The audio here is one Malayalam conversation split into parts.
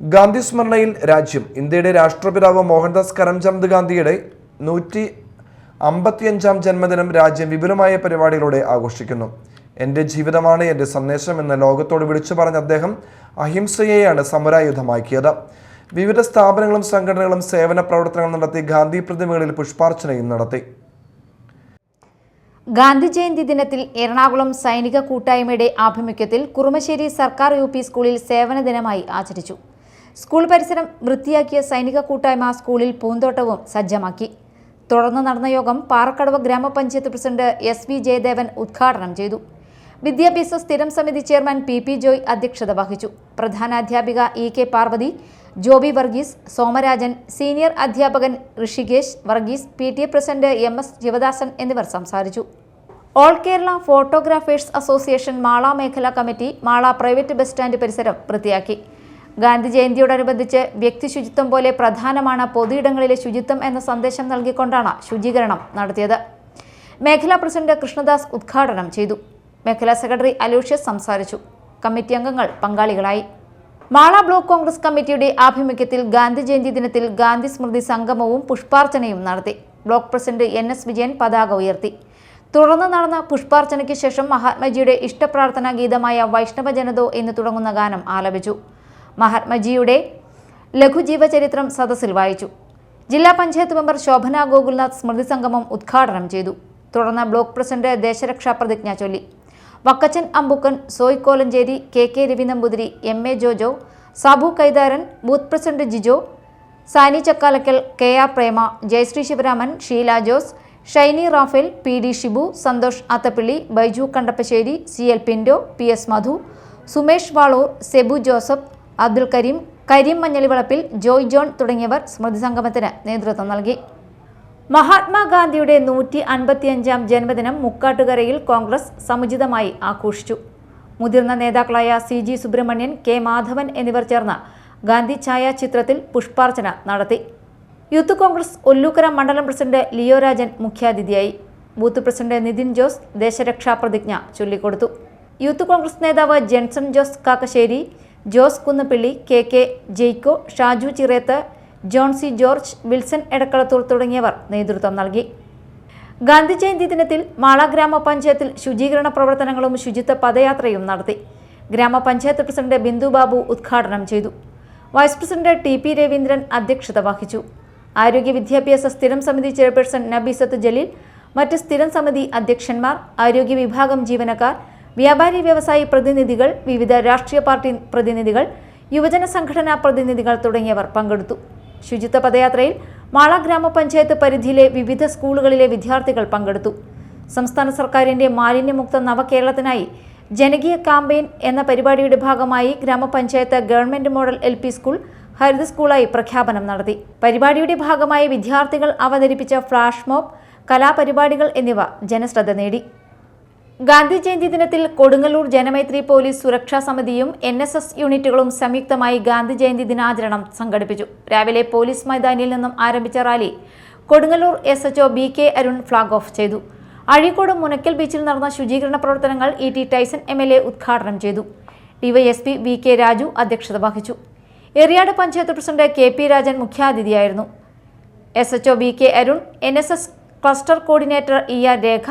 ഗാന്ധി സ്മരണയിൽ രാജ്യം. ഇന്ത്യയുടെ രാഷ്ട്രപിതാവ് മോഹൻദാസ് കരംചന്ദ് ഗാന്ധിയുടെ നൂറ്റി അമ്പത്തിയഞ്ചാം ജന്മദിനം രാജ്യം വിപുലമായ പരിപാടികളോടെ ആഘോഷിക്കുന്നു. എന്റെ ജീവിതമാണ് എന്റെ സന്ദേശം എന്ന് ലോകത്തോട് വിളിച്ചു പറഞ്ഞ അദ്ദേഹം അഹിംസയെയാണ് സമരായുധമാക്കിയത്. വിവിധ സ്ഥാപനങ്ങളും സംഘടനകളും സേവന പ്രവർത്തനങ്ങൾ നടത്തി ഗാന്ധി പ്രതിമകളിൽ പുഷ്പാർച്ചനയും നടത്തി. ഗാന്ധി ജയന്തി ദിനത്തിൽ എറണാകുളം സൈനിക കൂട്ടായ്മയുടെ ആഭിമുഖ്യത്തിൽ കുറുമശ്ശേരി സർക്കാർ യു സ്കൂളിൽ സേവന ദിനമായി ആചരിച്ചു. സ്കൂൾ പരിസരം വൃത്തിയാക്കിയ സൈനിക കൂട്ടായ്മ സ്കൂളിൽ പൂന്തോട്ടവും സജ്ജമാക്കി. തുടർന്ന് നടന്ന യോഗം പാറക്കടവ് ഗ്രാമപഞ്ചായത്ത് പ്രസിഡന്റ് എസ് വി ജയദേവൻ ഉദ്ഘാടനം ചെയ്തു. വിദ്യാഭ്യാസ സ്ഥിരം സമിതി ചെയർമാൻ പി പി ജോയ് അധ്യക്ഷത വഹിച്ചു. പ്രധാനാധ്യാപിക E K Parvathi Joby Varghese Somarajan senior അധ്യാപകൻ Rishikesh Varghese P T A president M S Sivadasan എന്നിവർ സംസാരിച്ചു. All Kerala photographers association Mala മേഖലാ committee Mala private bus stand പരിസരം വൃത്തിയാക്കി. ഗാന്ധി ജയന്തിയോടനുബന്ധിച്ച് വ്യക്തി ശുചിത്വം പോലെ പ്രധാനമാണ് പൊതുയിടങ്ങളിലെ ശുചിത്വം എന്ന സന്ദേശം നൽകിക്കൊണ്ടാണ് ശുചീകരണം നടത്തിയത്. മേഖലാ പ്രസിഡന്റ് കൃഷ്ണദാസ് ഉദ്ഘാടനം ചെയ്തു. മേഖലാ സെക്രട്ടറി അലൂഷ്യസ് സംസാരിച്ചു. കമ്മിറ്റി അംഗങ്ങൾ പങ്കാളികളായി. മാള ബ്ലോക്ക് കോൺഗ്രസ് കമ്മിറ്റിയുടെ ആഭിമുഖ്യത്തിൽ ഗാന്ധി ജയന്തി ദിനത്തിൽ ഗാന്ധി സ്മൃതി സംഗമവും പുഷ്പാർച്ചനയും നടത്തി. Block president N S Vijayan പതാക ഉയർത്തി. തുടർന്ന് നടന്ന പുഷ്പാർച്ചനയ്ക്ക് ശേഷം മഹാത്മജിയുടെ ഇഷ്ടപ്രാർത്ഥനാ ഗീതമായ വൈഷ്ണവ ജനതോ എന്ന് തുടങ്ങുന്ന ഗാനം ആലപിച്ചു. മഹാത്മജിയുടെ ലഘുജീവചരിത്രം സദസ്സിൽ വായിച്ചു. ജില്ലാ പഞ്ചായത്ത് മെമ്പർ ശോഭന ഗോകുൽനാഥ് സ്മൃതി സംഗമം ഉദ്ഘാടനം ചെയ്തു. തുടർന്ന് ബ്ലോക്ക് പ്രസിഡന്റ് ദേശരക്ഷാ പ്രതിജ്ഞ ചൊല്ലി. Vakkachan Ambukkan Soy Kolenchery K K Ravi Namboothiri M A Jojo Sabu Kaitharan booth president Jijo Sani Chakkalakkal K R Prema Jayasree Sivaraman Sheela Jose Shiny Raphael P D Shibu Santhosh Athappilly Baiju Kandappassery C L Pindo P S Madhu Sumesh Valoor Sebu Joseph Abdul Kareem Kareem Manjalivalappil Joy John തുടങ്ങിയവർ സ്മൃതി സംഗമത്തിന് നേതൃത്വം നൽകി. മഹാത്മാഗാന്ധിയുടെ നൂറ്റി അൻപത്തിയഞ്ചാം ജന്മദിനം മുക്കാട്ടുകരയിൽ കോൺഗ്രസ് സമുചിതമായി ആഘോഷിച്ചു. മുതിർന്ന നേതാക്കളായ C G Subramanian K Madhavan എന്നിവർ ചേർന്ന് ഗാന്ധി ഛായാചിത്രത്തിൽ പുഷ്പാർച്ചന നടത്തി. യൂത്ത് കോൺഗ്രസ് ഒല്ലൂക്കര മണ്ഡലം പ്രസിഡന്റ് ലിയോ രാജൻ മുഖ്യാതിഥിയായി. ബൂത്ത് പ്രസിഡന്റ് നിതിൻ ജോസ് ദേശരക്ഷാ പ്രതിജ്ഞ ചൊല്ലിക്കൊടുത്തു. യൂത്ത് കോൺഗ്രസ് നേതാവ് ജെൻസൺ ജോസ് കാക്കശ്ശേരി ജോസ് കുന്നപ്പിള്ളി കെ കെ ജെയ്ക്കോ ഷാജു ചിറേത്ത് ജോൺസി ജോർജ് വിൽസൺ എടക്കളത്തൂർ തുടങ്ങിയവർ നേതൃത്വം നൽകി. ഗാന്ധി ജയന്തി ദിനത്തിൽ മാള ഗ്രാമപഞ്ചായത്തിൽ ശുചീകരണ പ്രവർത്തനങ്ങളും ശുചിത്വ പദയാത്രയും നടത്തി. ഗ്രാമപഞ്ചായത്ത് പ്രസിഡന്റ് ബിന്ദു ബാബു ഉദ്ഘാടനം ചെയ്തു. Vice president T P Raveendran അധ്യക്ഷത വഹിച്ചു. ആരോഗ്യ വിദ്യാഭ്യാസ സ്ഥിരം സമിതി ചെയർപേഴ്സൺ നബീസത്ത് ജലീൽ മറ്റ് സ്ഥിരം സമിതി അധ്യക്ഷന്മാർ ആരോഗ്യ വിഭാഗം ജീവനക്കാർ വ്യാപാരി വ്യവസായി പ്രതിനിധികൾ വിവിധ രാഷ്ട്രീയ പാർട്ടി പ്രതിനിധികൾ യുവജന സംഘടനാ പ്രതിനിധികൾ തുടങ്ങിയവർ പങ്കെടുത്തു. ശുചിത്വ പദയാത്രയിൽ മാള ഗ്രാമപഞ്ചായത്ത് പരിധിയിലെ വിവിധ സ്കൂളുകളിലെ വിദ്യാർത്ഥികൾ പങ്കെടുത്തു. സംസ്ഥാന സർക്കാരിന്റെ മാലിന്യമുക്ത നവകേരളത്തിനായി ജനകീയ കാമ്പയിൻ എന്ന പരിപാടിയുടെ ഭാഗമായി ഗ്രാമപഞ്ചായത്ത് ഗവൺമെന്റ് മോഡൽ എൽ സ്കൂൾ ഹരിത സ്കൂളായി പ്രഖ്യാപനം നടത്തി. പരിപാടിയുടെ ഭാഗമായി വിദ്യാർത്ഥികൾ അവതരിപ്പിച്ച ഫ്ലാഷ് മോബ് കലാപരിപാടികൾ എന്നിവ ജനശ്രദ്ധ നേടി. ഗാന്ധി ജയന്തി ദിനത്തിൽ കൊടുങ്ങല്ലൂർ ജനമൈത്രി പോലീസ് സുരക്ഷാ സമിതിയും എൻ എസ് എസ് യൂണിറ്റുകളും സംയുക്തമായി ഗാന്ധി ജയന്തി ദിനാചരണം സംഘടിപ്പിച്ചു. രാവിലെ പോലീസ് മൈതാനിയിൽ നിന്നും ആരംഭിച്ച rally Kodungallur S HO B K Arun flag off ചെയ്തു. അഴീക്കോട് മുനക്കൽ ബീച്ചിൽ നടന്ന ശുചീകരണ പ്രവർത്തനങ്ങൾ E T Tyson M L A ഉദ്ഘാടനം ചെയ്തു. ഡിവൈഎസ്പി വി കെ രാജു അധ്യക്ഷത വഹിച്ചു. Eriyad panchayat president K P Rajan മുഖ്യാതിഥിയായിരുന്നു. S HO B K Arun N S S cluster coordinator E R Rekha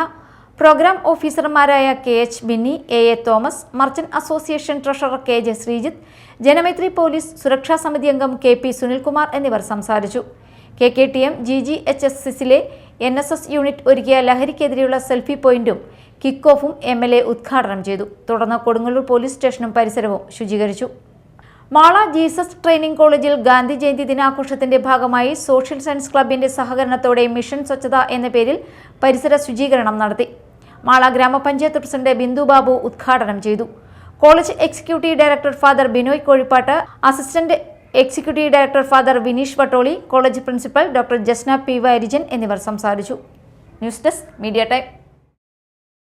programme ഓഫീസർമാരായ K H Binny A A Thomas merchant association treasurer K J Sreejith Janamaithri police സുരക്ഷാ സമിതി അംഗം കെ പി സുനിൽകുമാർ എന്നിവർ സംസാരിച്ചു. K K T M G G H S എസിലെ എൻ എസ് എസ് യൂണിറ്റ് ഒരുക്കിയ ലഹരിക്കെതിരെയുള്ള സെൽഫി പോയിന്റും കിക്ക് ഓഫും എം എൽ എ ഉദ്ഘാടനം ചെയ്തു. തുടർന്ന് കൊടുങ്ങല്ലൂർ പോലീസ് സ്റ്റേഷനും പരിസരവും ശുചീകരിച്ചു. മാള ജീസസ് ട്രെയിനിംഗ് കോളേജിൽ ഗാന്ധി ജയന്തി ദിനാഘോഷത്തിന്റെ ഭാഗമായി സോഷ്യൽ സയൻസ് ക്ലബിന്റെ സഹകരണത്തോടെ മിഷൻ സ്വച്ഛത എന്ന പേരിൽ പരിസര ശുചീകരണം നടത്തി. മാള ഗ്രാമപഞ്ചായത്ത് പ്രസിഡന്റ് ബിന്ദു ബാബു ഉദ്ഘാടനം ചെയ്തു. College executive director father Binoy Kozhippattu assistant executive director father Vineesh Vattoli college principal doctor Jasna P Vairijan എന്നിവർ സംസാരിച്ചു. News desk media time.